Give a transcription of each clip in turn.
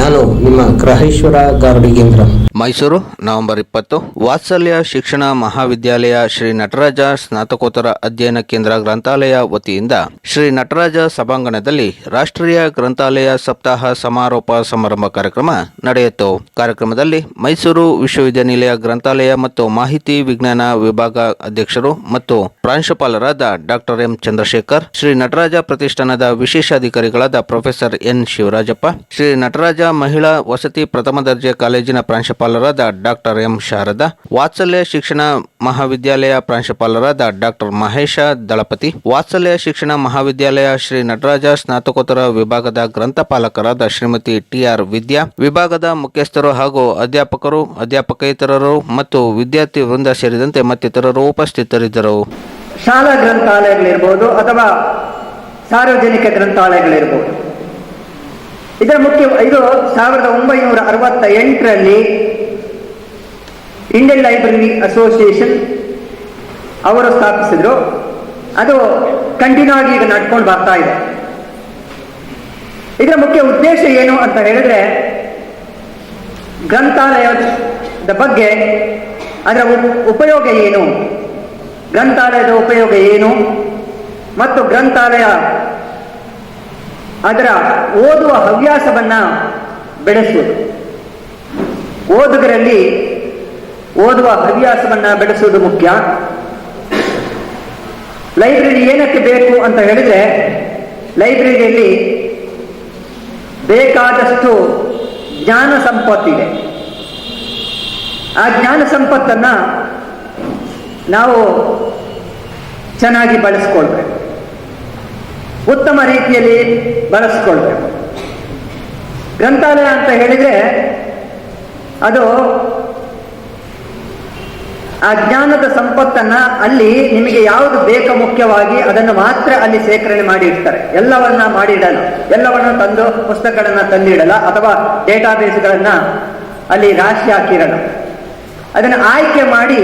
ನಾನು ನಿಮ್ಮ ಗ್ರಹೇಶ್ವರ ಗಾರ್ಡಿಗೇಂದ್ರ ಮೈಸೂರು, ನವೆಂಬರ್ ಇಪ್ಪತ್ತು, ವಾತ್ಸಲ್ಯ ಶಿಕ್ಷಣ ಮಹಾವಿದ್ಯಾಲಯ ಶ್ರೀ ನಟರಾಜ ಸ್ನಾತಕೋತ್ತರ ಅಧ್ಯಯನ ಕೇಂದ್ರ ಗ್ರಂಥಾಲಯ ವತಿಯಿಂದ ಶ್ರೀ ನಟರಾಜ ಸಭಾಂಗಣದಲ್ಲಿ ರಾಷ್ಟ್ರೀಯ ಗ್ರಂಥಾಲಯ ಸಪ್ತಾಹ ಸಮಾರೋಪ ಸಮಾರಂಭ ಕಾರ್ಯಕ್ರಮ ನಡೆಯಿತು. ಕಾರ್ಯಕ್ರಮದಲ್ಲಿ ಮೈಸೂರು ವಿಶ್ವವಿದ್ಯಾನಿಲಯ ಗ್ರಂಥಾಲಯ ಮತ್ತು ಮಾಹಿತಿ ವಿಜ್ಞಾನ ವಿಭಾಗ ಅಧ್ಯಕ್ಷರು ಮತ್ತು ಪ್ರಾಂಶುಪಾಲರಾದ ಡಾಕ್ಟರ್ ಎಂ ಚಂದ್ರಶೇಖರ್, ಶ್ರೀ ನಟರಾಜ ಪ್ರತಿಷ್ಠಾನದ ವಿಶೇಷಾಧಿಕಾರಿಗಳಾದ ಪ್ರೊಫೆಸರ್ ಎನ್ ಶಿವರಾಜಪ್ಪ, ಶ್ರೀ ನಟರಾಜ ಮಹಿಳಾ ವಸತಿ ಪ್ರಥಮ ದರ್ಜೆ ಕಾಲೇಜಿನ ಪ್ರಾಂಶುಪಾಲರಾದ ಡಾಕ್ಟರ್ ಎಂ ಶಾರದಾ, ವಾತ್ಸಲ್ಯ ಶಿಕ್ಷಣ ಮಹಾವಿದ್ಯಾಲಯ ಪ್ರಾಂಶುಪಾಲರಾದ ಡಾಕ್ಟರ್ ಮಹೇಶ ದಳಪತಿ, ವಾತ್ಸಲ್ಯ ಶಿಕ್ಷಣ ಮಹಾವಿದ್ಯಾಲಯ ಶ್ರೀ ನಟರಾಜ ಸ್ನಾತಕೋತ್ತರ ವಿಭಾಗದ ಗ್ರಂಥಪಾಲಕರಾದ ಶ್ರೀಮತಿ ಟಿಆರ್ ವಿದ್ಯಾ, ವಿಭಾಗದ ಮುಖ್ಯಸ್ಥರು ಹಾಗೂ ಅಧ್ಯಾಪಕರು, ಅಧ್ಯಾಪಕೇತರರು ಮತ್ತು ವಿದ್ಯಾರ್ಥಿ ವೃಂದ ಸೇರಿದಂತೆ ಮತ್ತಿತರರು ಉಪಸ್ಥಿತರಿದ್ದರು. ಶಾಲಾ ಗ್ರಂಥಾಲಯಗಳಿರ್ಬೋದು ಅಥವಾ ಸಾರ್ವಜನಿಕ ಗ್ರಂಥಾಲಯಗಳಿರ್ಬೋದು. ಇದರ ಮುಖ್ಯ ಇದು ಸಾವಿರದ ಒಂಬೈನೂರ ಅರವತ್ತ ಎಂಟರಲ್ಲಿ ಇಂಡಿಯನ್ ಲೈಬ್ರರಿ ಅಸೋಸಿಯೇಷನ್ ಅವರು ಸ್ಥಾಪಿಸಿದ್ರು. ಅದು ಕಂಟಿನ್ಯೂ ಆಗಿ ಈಗ ನಡ್ಕೊಂಡು ಬರ್ತಾ ಇದೆ. ಇದರ ಮುಖ್ಯ ಉದ್ದೇಶ ಏನು ಅಂತ ಹೇಳಿದ್ರೆ, ಗ್ರಂಥಾಲಯದ ಬಗ್ಗೆ ಅದರ ಉಪಯೋಗ ಏನು? ಗ್ರಂಥಾಲಯದ ಉಪಯೋಗ ಏನು? ಮತ್ತು ಗ್ರಂಥಾಲಯ ಅದರ ಓದುವ ಹವ್ಯಾಸವನ್ನ ಬೆಳೆಸುವುದು ಓದುಗರಲ್ಲಿ ಓದುವ ಹವ್ಯಾಸವನ್ನ ಬೆಳೆಸುವುದು ಮುಖ್ಯ. ಲೈಬ್ರರಿ ಏನಕ್ಕೆ ಬೇಕು ಅಂತ ಹೇಳಿದ್ರೆ, ಲೈಬ್ರರಿಯಲ್ಲಿ ಬೇಕಾದಷ್ಟು ಜ್ಞಾನ ಸಂಪತ್ತಿದೆ. ಆ ಜ್ಞಾನ ಸಂಪತ್ತನ್ನ ನಾವು ಚೆನ್ನಾಗಿ ಬಳಸ್ಕೊಳ್ಬೇಕು. ಉತ್ತಮ ರೀತಿಯಲ್ಲಿ ಬಳಸ್ಕೊಳ್ಬೇಕು ಗ್ರಂಥಾಲಯ ಅಂತ ಹೇಳಿದ್ರೆ ಅದು ಆ ಜ್ಞಾನದ ಸಂಪತ್ತನ್ನ ಅಲ್ಲಿ ನಿಮಗೆ ಯಾವುದು ಬೇಕು ಮುಖ್ಯವಾಗಿ ಅದನ್ನು ಮಾತ್ರ ಅಲ್ಲಿ ಶೇಖರಣೆ ಮಾಡಿ ಇಡ್ತಾರೆ ಎಲ್ಲವನ್ನ ಮಾಡಿ ಇಡಲ್ಲ ಎಲ್ಲವನ್ನ ತಂದು ಪುಸ್ತಕಗಳನ್ನ ತಂದಿಡಲ್ಲ ಅಥವಾ ಡೇಟಾಬೇಸ್ಗಳನ್ನ ಅಲ್ಲಿ ರಾಶಿ ಹಾಕಿರಲ್ಲ. ಅದನ್ನು ಆಯ್ಕೆ ಮಾಡಿ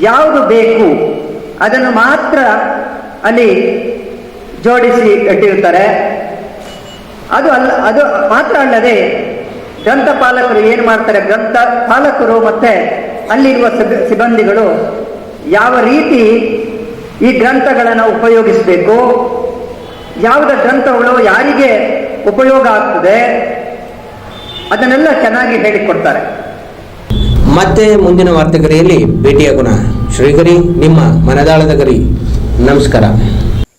ಯಾವುದು ಬೇಕು ಅದನ್ನು ಮಾತ್ರ ಅಲ್ಲಿ ಜೋಡಿಸಿ ಇಟ್ಟಿರ್ತಾರೆ ಅದು ಅಲ್ಲ, ಅದು ಮಾತ್ರ ಅಲ್ಲದೆ ಗ್ರಂಥಪಾಲಕರು ಏನು ಮಾಡ್ತಾರೆ? ಗ್ರಂಥ ಪಾಲಕರು ಮತ್ತೆ ಅಲ್ಲಿರುವ ಸಿಬ್- ಸಿಬ್ಬಂದಿಗಳು ಯಾವ ರೀತಿ ಈ ಗ್ರಂಥಗಳನ್ನು ಉಪಯೋಗಿಸಬೇಕು? ಯಾವುದ ಗ್ರಂಥಗಳು ಯಾರಿಗೆ ಉಪಯೋಗ ಆಗ್ತದೆ? ಅದನ್ನೆಲ್ಲ ಚೆನ್ನಾಗಿ ಹೇಳಿಕೊಡ್ತಾರೆ. ಮತ್ತೆ ಮುಂದಿನ ವಾರ್ತೆಗರಿಯಲ್ಲಿ ಭೇಟಿಯಾಗೋಣ. ಶ್ರೀಗರಿ, ನಿಮ್ಮ ಮನದಾಳದ ಗರಿ. ನಮಸ್ಕಾರ.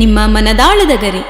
ನಿಮ್ಮ ಮನದಾಳದ ಗರಿ.